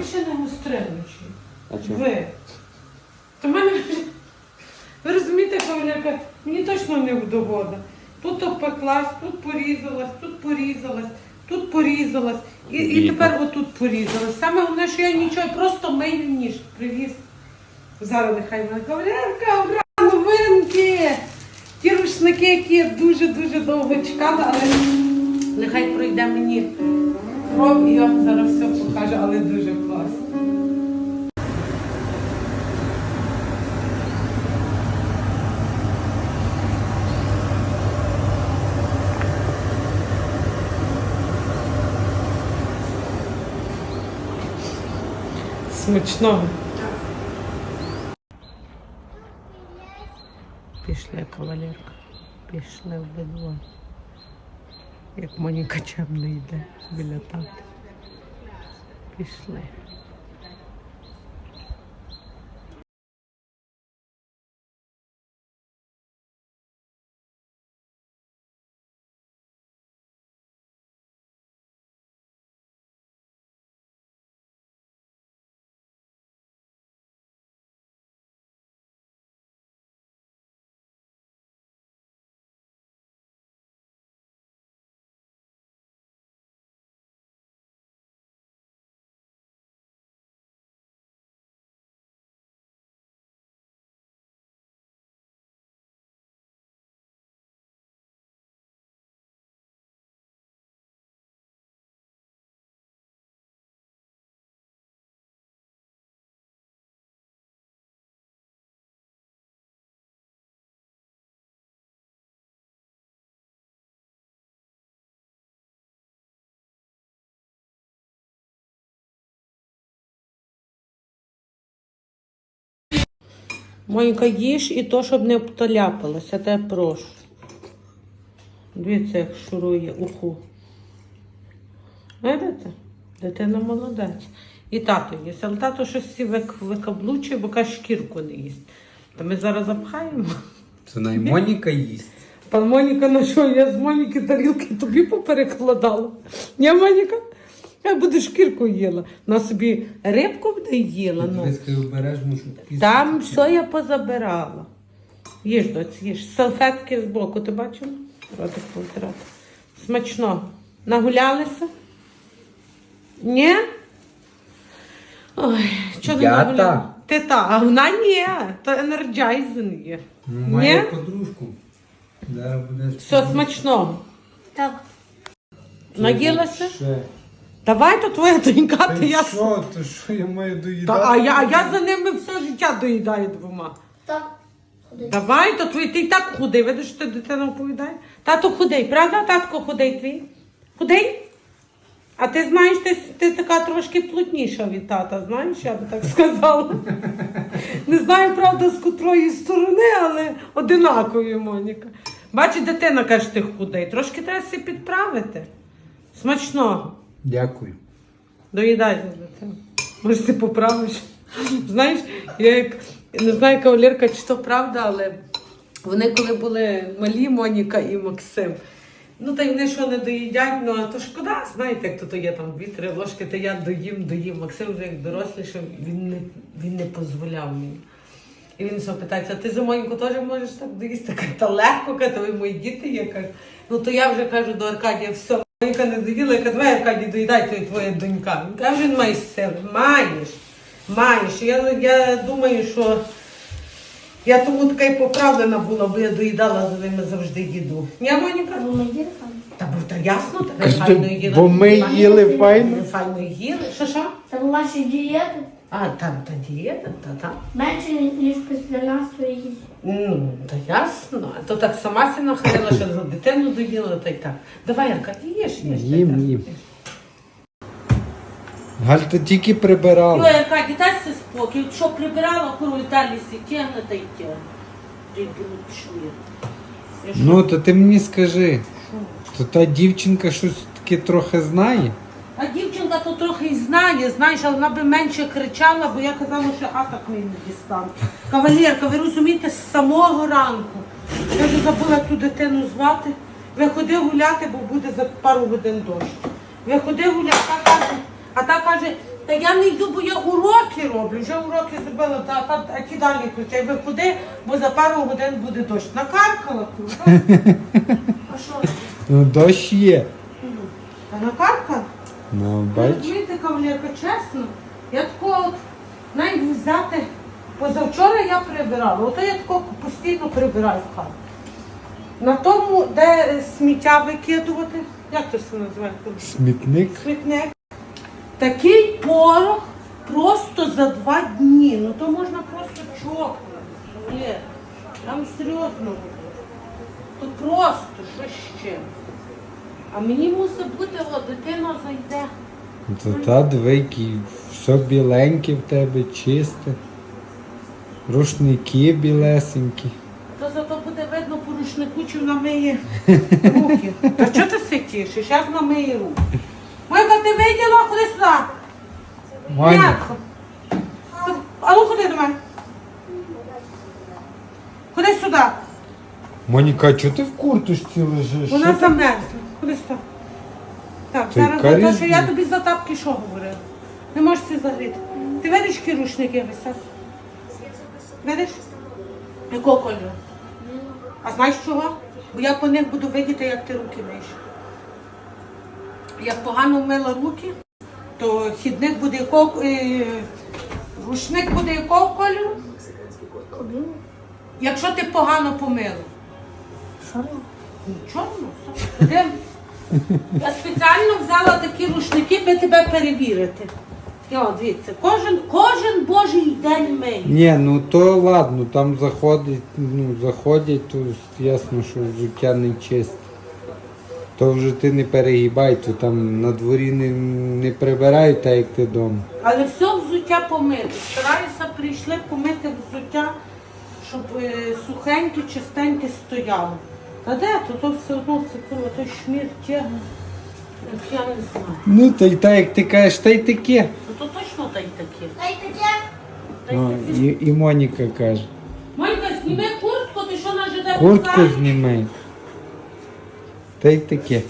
більше не гостриночі. А чого? Ви. То мене вже- ви розумієте, кавалерка, мені точно не вдогода. Тут обпеклась, тут порізалась, тут порізалась, тут порізалась. І, і тепер отут порізалась. Саме головне, що я нічого, просто мию ніж привіз. Зараз нехай мене кавалерка, ура, новинки! Ті рушники, які я дуже-дуже довго чекала, але нехай пройде мені кров і я вам зараз все покажу, але дуже класно. Смачного. Пішли, кавалерка. Пішли обидва. Як Моніка чемно йде біля тати. Пішли. Моніка, їж і то, щоб не обталяпалося, я тебе прошу. Дивіться, як шурує уху. Видите? Дитина молодець. І тато їсть, але тато щось всі вик- викаблучує, бо каже, шкірку не їсть. Та ми зараз запхаємо. Це наймоніка їсть. Пан Моніка, на що я з Моніки тарілки тобі поперекладала? Ні, Моніка? Я буду шкірку їла. На собі рибку буде їла. Ну. Там все я позабирала. Їж, доць, їж. Салфетки збоку, ти бачила? Ротик повтрати. Смачно. Нагулялися? Ні? Ой, що не Я нагуляла? та. Ти та, а вона ні, то енерджайзен є. Ну, Має подружку. Зараз буде Все смачного. Так. Наїлася? Ще. Давай то твоя донька, Та ти я. що, то що я маю доїдати? Та, а, я, а я за ними все життя доїдаю двома. Так. Ходи. Давай, то твій ти і так худий. Видиш, що ти дитина оповідає? Тато худий, правда? Татко худий твій? Худий? А ти знаєш, ти, ти така трошки плотніша від тата, знаєш, я би так сказала. Не знаю, правда, з котрої сторони, але одинакові, Моніка. Бачиш, дитина каже, ти худий. Трошки треба себе підправити. Смачного. Дякую. Доїдай за дитину. Може, ти поправиш. Знаєш, я як не знаю, кавалерка, чи то правда, але вони коли були малі, Моніка і Максим. Ну, та й вони що не доїдять, ну а то шкода, знаєте, як то, то є там дві-три ложки, та я доїм, доїм. Максим вже як дорослішав, він не, він не дозволяв мені. І він все питається, ти за Моньку теж можеш так доїсти? Та легко, каже, то ви мої діти є. Кажу. Ну то я вже кажу до Аркадія, все, Монька не доїла, я кажу, давай Аркадій доїдай, то твоя донька. Він каже, він має сили. Маєш, маєш. Я, я думаю, що я тому така й поправлена була, бо я доїдала за ними завжди їду. Ні, Моніка? Та бо та ясно, та Кажете, файно їли. бо ми їли файно. Ми файно їли. Що що? Це була ваші дієти А, там та дієта, та та. менше, ніж після нас їжі. Ну, та ясно. А то так сама сі нахилила, що за дитину доїла, та й так. Давай, Арка, ти та й Їм, так. їм. Галь, ти тільки Ой, прибирала. Аркадій, дайся спокій. Що прибирала, куру далі тягне та й тягне. Рибину чує. Я що? Ну, то ти мені скажи, то та дівчинка щось таке трохи знає. А дівчинка то трохи й знає, знаєш, але вона би менше кричала, бо я казала, що атак не дістане. Кавалерка, ви розумієте, з самого ранку. Я вже забула ту дитину звати. Виходи гуляти, бо буде за пару годин дощ. Виходи гуляти, а та каже, а та каже, Та я не йду, бо я уроки роблю. Вже уроки зробила, та, та, а ті далі включай. Виходи, бо за пару годин буде дощ. Накаркала круто. А що? Ну, дощ є. Накаркала? Ну, бач. Розумієте, кавалерка, чесно, я такого от навіть взяти. Позавчора я прибирала, ото я такого постійно прибираю в хату. На тому, де сміття викидувати, як це все називається? Смітник. Смітник. Такий порох просто за два дні. Ну то можна просто чокнути. Там серйозно. То просто, що ще. А мені мусить бути, от дитина зайде. То та двійки, все біленьке в тебе, чисте. Рушники білесенькі. То зато буде видно по рушнику, чи вона миє руки. Та чого ти се тішиш? Як вона миє руки? Мойка, ти виділа? Ходи сюди. Маня, М'ятко. А ну ходи до мене. Ходи сюди. Моніка, чого ти в курточці лежиш? Вона Що ти? замерзла. Сюди. Так, Ти зараз то, що я тобі за тапки що говорила? Не можеш це загріти. Ти видиш, які рушники висять? Видиш? Якого кольору? А знаєш чого? Бо я по них буду видіти, як ти руки миєш. Як погано вмила руки, то хідник буде якого. Е, рушник буде якого кольору? Якщо ти погано помила. Нічого, все. Йдемо. Я спеціально взяла такі рушники, би тебе перевірити. Дивіться, кожен, кожен божий день миє. Ні, ну то ладно, там заходить, ну, заходять, то ясно, що взуття не чисте. То вже ти не перегибай, то там на дворі не, не прибирають, так як ти вдома. Але все взуття помити. Стараюся прийшли помити взуття, щоб е, сухеньке, чистеньке стояло. Та де? То, то все одно це курва, то шмір тягне. Я не знаю. Ну, та й та, як ти кажеш, та й таке. Ну то точно та й таке. Та й О, таке. і, і Моніка каже. Монька, зніми куртку, ти що на живе. Куртку знімай. Та й таке.